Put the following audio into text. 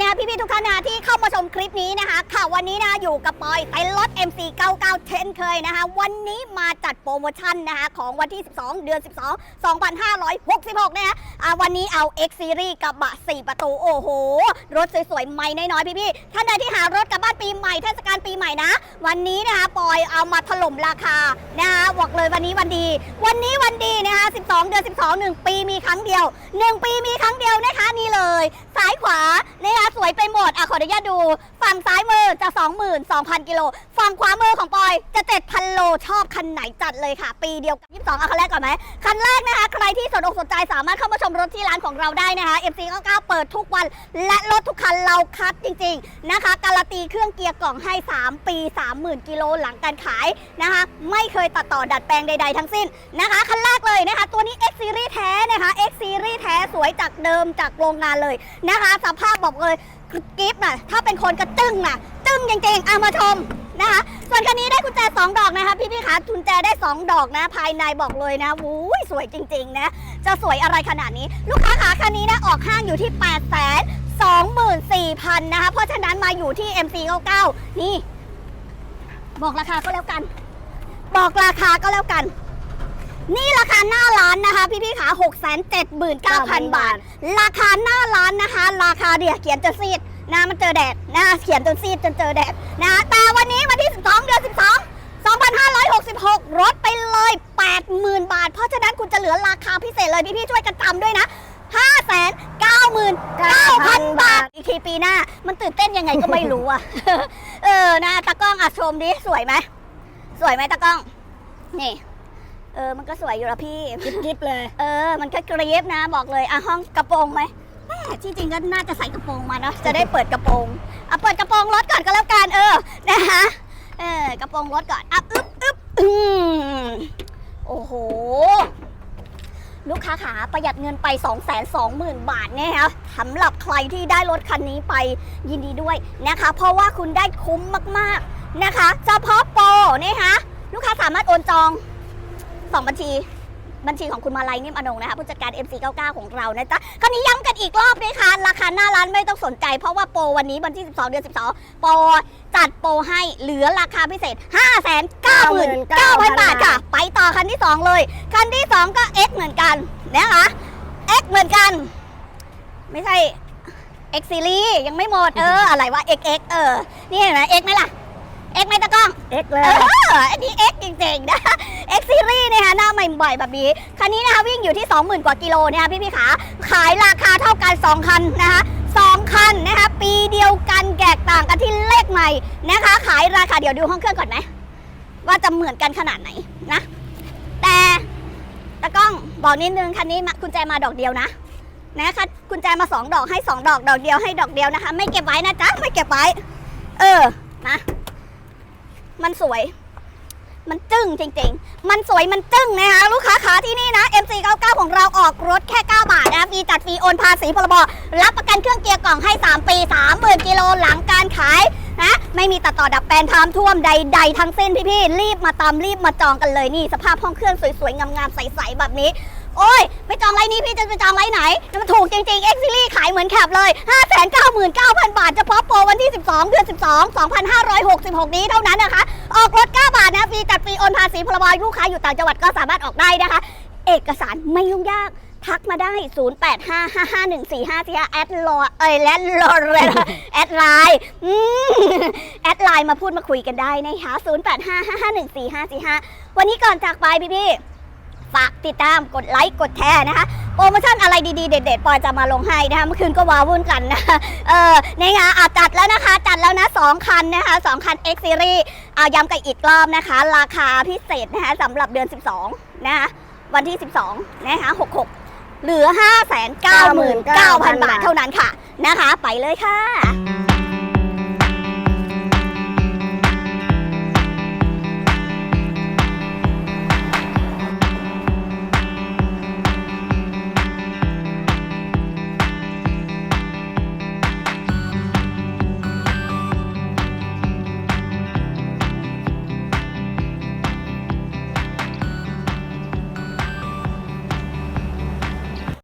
นะคะพี่ๆทุกท่านนะที่เข้ามาชมคลิปนี้นะคะค่ะวันนี้นะอยู่กับปอยเต็นรถ MC 99 เช่นเคยนะคะ วันนี้มาจัดโปรโมชั่นนะคะของวันที่ 12 เดือน 12 2566 นะคะอ่าวันนี้เอา X Series กระบะ 4 ประตู โอ้โห รถสวยๆใหม่น้อยๆ พี่ๆท่านใดที่หารถกลับบ้านปีใหม่เทศกาลปีใหม่นะ วันนี้นะคะปอยเอามาถล่มราคานะคะบอกเลยวันนี้วันดี วันนี้วันดีนะคะ 12 เดือน 12 1 ปีมีครั้งเดียว 1 ปีมีครั้งเดียวนะคะนี่เลย ซ้ายขวานะคะสวยไปหมดอะขออนุญาตดู ฝั่งซ้ายมือจะ 22,000 กิโล ฝั่งขวามือของปอยจะ 7,000 โล ชอบคันไหนจัดเลยค่ะ ปีเดียวกับ 22เอาคันแรกก่อนไหม คันแรกนะคะ ใครที่สนอกสนใจสามารถเข้ามาชมรถที่ร้านของเราได้นะคะ MC 99เปิดทุกวัน และรถทุกคันเราคัดจริง ๆ นะคะ การันตีเครื่องเกียร์กล่องให้ 3 ปี 30,000 กิโลหลังการขายนะคะ ไม่เคยตัดต่อดัดแปลงใด ๆ ทั้งสิ้นนะคะ คันแรกเลยนะคะ ตัวนี้ X Series แท้นะคะ X Series แท้สวยจากเดิมจากโรงงานเลยนะคะ สภาพบอกเลย กิฟต์น่ะถ้าเป็นคนก็ตึ้งน่ะ ตึ้งจริงๆเอามาชมนะคะ ส่วนคันนี้ได้กุญแจ2ดอกนะคะ พี่ๆคะกุญแจได้ 2 ดอกนะ ภายในบอกเลยนะวู้ยสวยจริงๆนะ จะสวยอะไรขนาดนี้ ลูกค้าขาคันนี้นะออกห้างอยู่ที่8 2 4 0 0 0 นะคะ เพราะฉะนั้นมาอยู่ที่ MC 99 นี่ บอกราคาก็แล้วกัน บอกราคาก็แล้วกัน นี่ราคาหน้าร้านนะคะ พี่ๆขา6 7 9 0 0 0 บาท ราคาหน้าร้านนะคะ ราคาเดียวเขียนจนซีดนะมันเจอแดดนะเขียนจนซีดจนเจอแดดนะแต่วันนี้วันที่ 12 เดือน 12 2,566รถไปเลย 80,000 บาท เพราะฉะนั้นคุณจะเหลือราคาพิเศษเลย พี่ๆช่วยกันจำด้วยนะ 599,000 บาท อีกทีปีหน้า มันตื่นเต้นยังไงก็ไม่รู้อะ เออนะตากล้องอะชมดิ สวยไหม สวยไหมตากล้อง นี่ เออ มันก็สวยอยู่ละพี่กิ๊บเลย เออ มันก็กรี๊บนะ บอกเลย อะห้องกระโปรงไหมแม่ที่จริงก็น่าจะใส่กระโปรงมาเนาะ จะได้เปิดกระโปรง อะ เปิดกระโปรงรถก่อนก็แล้วกัน เออ นะคะ เออ กระโปรงรถก่อน อะ อึ๊บอึ๊บอืมโอ้โห ลูกค้าขาประหยัดเงินไป 2 2 0 0 0 0 บาทเนี่ยนะสำหรับใครที่ได้รถคันนี้ไปยินดีด้วยนะคะ เพราะว่าคุณได้คุ้มมากๆนะคะ เฉพาะโปรนะคะลูกค้าสามารถโอนจอง 2บัญชีบัญชีของคุณมาลัยนิ่มอนงนะคะผู้จัดการ MC99 ของเรานะจ๊ะคราวนี้ย้ำกันอีกรอบนะคะราคาหน้าร้านไม่ต้องสนใจ เพราะว่าโปรวันนี้วันที่ 12 เดือน 12 โปรจัดโปรให้เหลือราคาพิเศษ 599,000 บาทค่ะ ไปต่อคันที่ 2 เลย คันที่ 2 ก็ X เหมือนกันนะคะ X เหมือนกัน ไม่ใช่ X Series ยังไม่หมดเอออะไรวะ XX เออ นี่เห็นไหม X ไหมล่ะ X ไหมตะกล้องเอ็กเลเอยออันนี้ X จริงๆนะ X Series นะคะหน้าใหม่บ่อยแบบนี้ คันนี้นะคะวิ่งอยู่ที่ 20,000 กว่ากิโลนะคะพี่พี่ๆขา ขายราคาเท่ากัน 2 คันนะคะ2คันนะคะปีเดียวกันแกกต่างกันที่เลขใหม่นะคะ ขายราคาเดี๋ยวดูห้องเครื่องก่อนไหมว่าจะเหมือนกันขนาดไหนนะ แต่ตะกล้องบอกนิดนึงคันนี้มากุญแจมาดอกเดียวนะนะคะกุญแจมา2ดอกให้2ดอกดอกเดียวให้ดอกเดียวนะคะ ไม่เก็บไว้นะจ๊ะไม่เก็บไว้ เออนะ มันสวย มันจึ้งจริง ๆ มันสวยมันจึ้งนะคะลูกค้าขาที่นี่นะ MC99 ของเราออกรถแค่ 9 บาทนะฟรีจัดฟรีโอนภาษีพรบรับประกันเครื่องเกียร์กล่องให้ 3 ปี 30,000กิโลหลังการขายนะไม่มีตัดต่อดับแปลนทามท่วมใด ๆ ทั้งสิ้นพี่ๆรีบมาตามรีบมาจองกันเลยนี่ สภาพห้องเครื่องสวยๆงามๆใสๆแบบนี้ โอ้ยไม่จองไรนี้พี่จะไปจองไรไหนมันถูกจริงๆ X Series ขายเหมือนแคปเลย 599,000 บาทเฉพาะโปรวันที่ 12 เดือน 12 2,566 นี้เท่านั้นนะคะ ออกรถ 9 บาทนะฟรีจัดฟรีโอนภาษีพรบลูกค้าอยู่ต่างจังหวัดก็สามารถออกได้นะคะ เอกสารไม่ยุ่งยากทักมาได้ 0855514545แอดลอเอ้ยและลอเรแอดไลน์อืมแอดไลน์มาพูดมาคุยกันได้นะคะ 0855514545 วันนี้ก่อนจากไปพี่ๆ ฝากติดตามกดไลค์กดแชร์นะคะโปรโมชั่นอะไรดีๆ เด็ดๆปอยจะมาลงให้นะคะเมื่อคืนก็ว้าวุ่นกันนะเออนี่ไงอะจัดแล้วนะคะ จัดแล้วนะ 2 คันนะคะ 2 คัน X Series เอาย้ำกันอีกรอบนะคะ ราคาพิเศษนะคะสำหรับเดือน 12 นะคะ วันที่ 12 นะคะ 66 เหลือ 599,000 บาทเท่านั้นค่ะนะคะ ไปเลยค่ะ